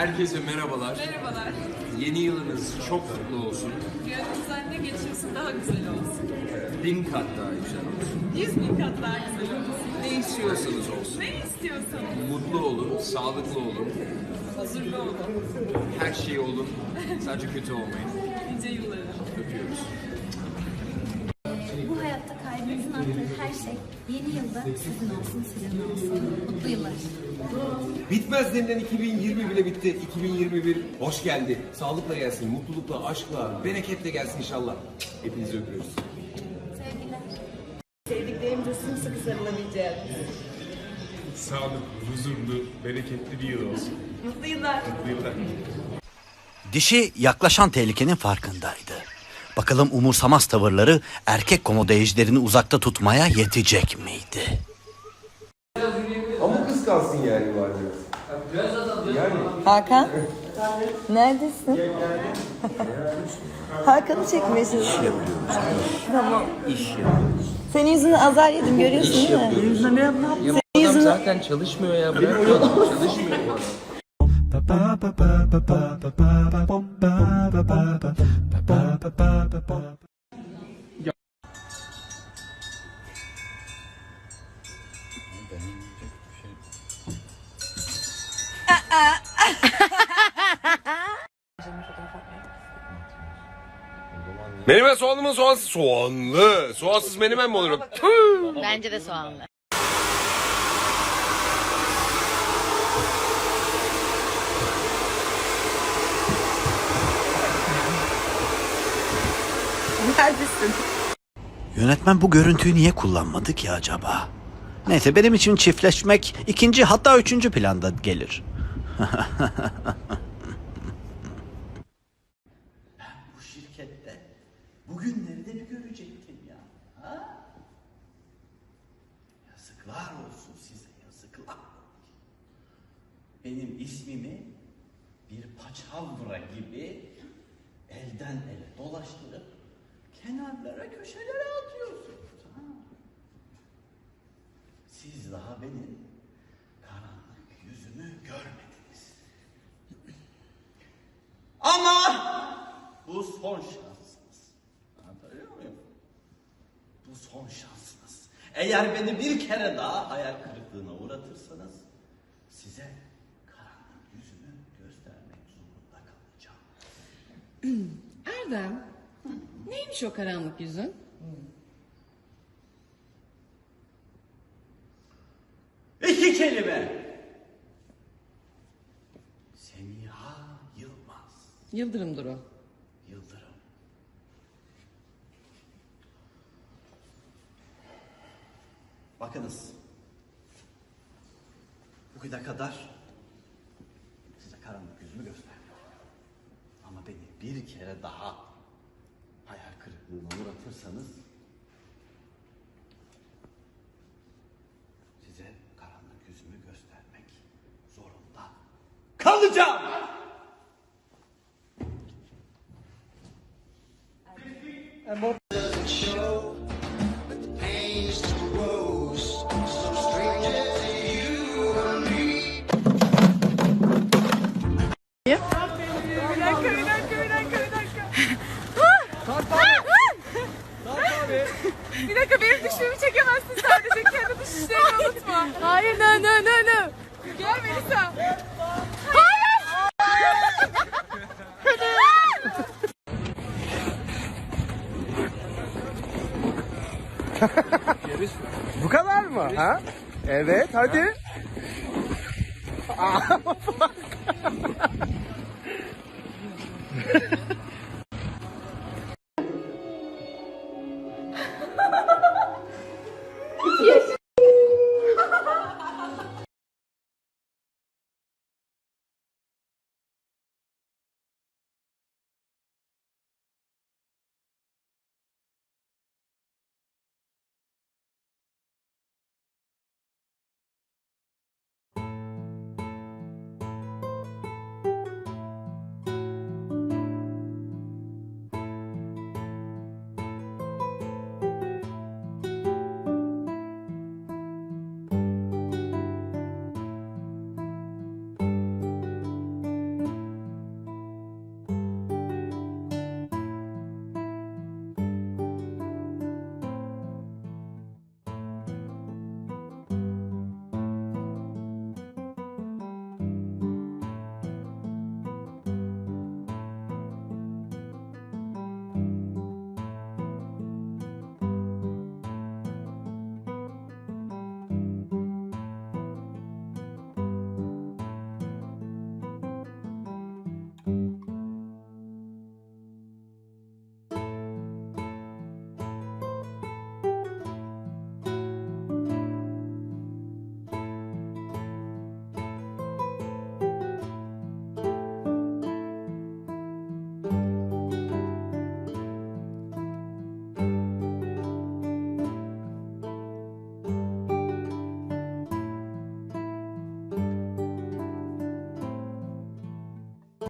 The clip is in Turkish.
Herkese merhabalar. Merhabalar. Yeni yılınız çok mutlu olsun. Gönlünüzden ne geçiyorsa daha güzel olsun. Bin kat daha güzel olsun. Yüz bin kat daha güzel olsun. Ne istiyorsanız olsun. Ne istiyorsan Mutlu olun, sağlıklı olun. huzurlu olun. Her şey olun. Sadece kötü olmayın. Nice yıllara. Öpüyoruz. Kalbinizin attığı her şey yeni yılda sizin olsun, sizin olsun. Mutlu yıllar. Bitmez denilen 2020 bile bitti. 2021 hoş geldi. Sağlıkla gelsin, mutlulukla, aşkla, bereketle gelsin inşallah. Hepinizi öpüyoruz. Sevgiler. Sevdiklerimize sımsıkı sarılabileceğiz. sağlıklı, huzurlu, bereketli bir yıl olsun. Mutlu yıllar. Mutlu yıllar. Dişi yaklaşan tehlikenin farkındaydı. Bakalım umursamaz tavırları erkek komodeycilerini uzakta tutmaya yetecek miydi? Ama kıskansın yani var biraz. Yani Hakan? Neredesin? Hakan'ı çekmişiz. İş yapıyoruz. Tamam. İş yapıyoruz. Senin yüzünden azar yedim görüyorsun değil mi? Senin yüzünden ne yaptım? Senin yüzünden... zaten çalışmıyor ya. Bırak bu adam çalışmıyor bu adam. Menemen soğanlı mı soğansız? Soğanlı. Soğansız menemen mi olur? Tüh! Bence de soğanlı. Neredesin? Yönetmen bu görüntüyü niye kullanmadı ki acaba? Neyse benim için çiftleşmek ikinci hatta üçüncü planda gelir. bu şirkette bugünleri de bir görecektim ya. Ha? Yazıklar olsun size yazıklar. Benim ismimi bir paçavra gibi elden ele dolaştırıp kenarlara köşelere atıyorsunuz. Siz daha benim karanlık yüzümü görmediniz. Ama bu son şansınız. Anlatabiliyor muyum? Bu son şansınız. Eğer beni bir kere daha hayal kırıklığına uğratırsanız size karanlık yüzümü göstermek zorunda kalacağım. Erdem, neymiş o karanlık yüzün? Yıldırımdır o. Yıldırım. Bakınız. Bugüne kadar size karanlık yüzümü göstermiyorum. Ama beni bir kere daha hayal kırıklığına uğratırsanız size karanlık yüzümü göstermek zorunda kalacağım. Bir Bu kadar mı? Ha? Evet hadi.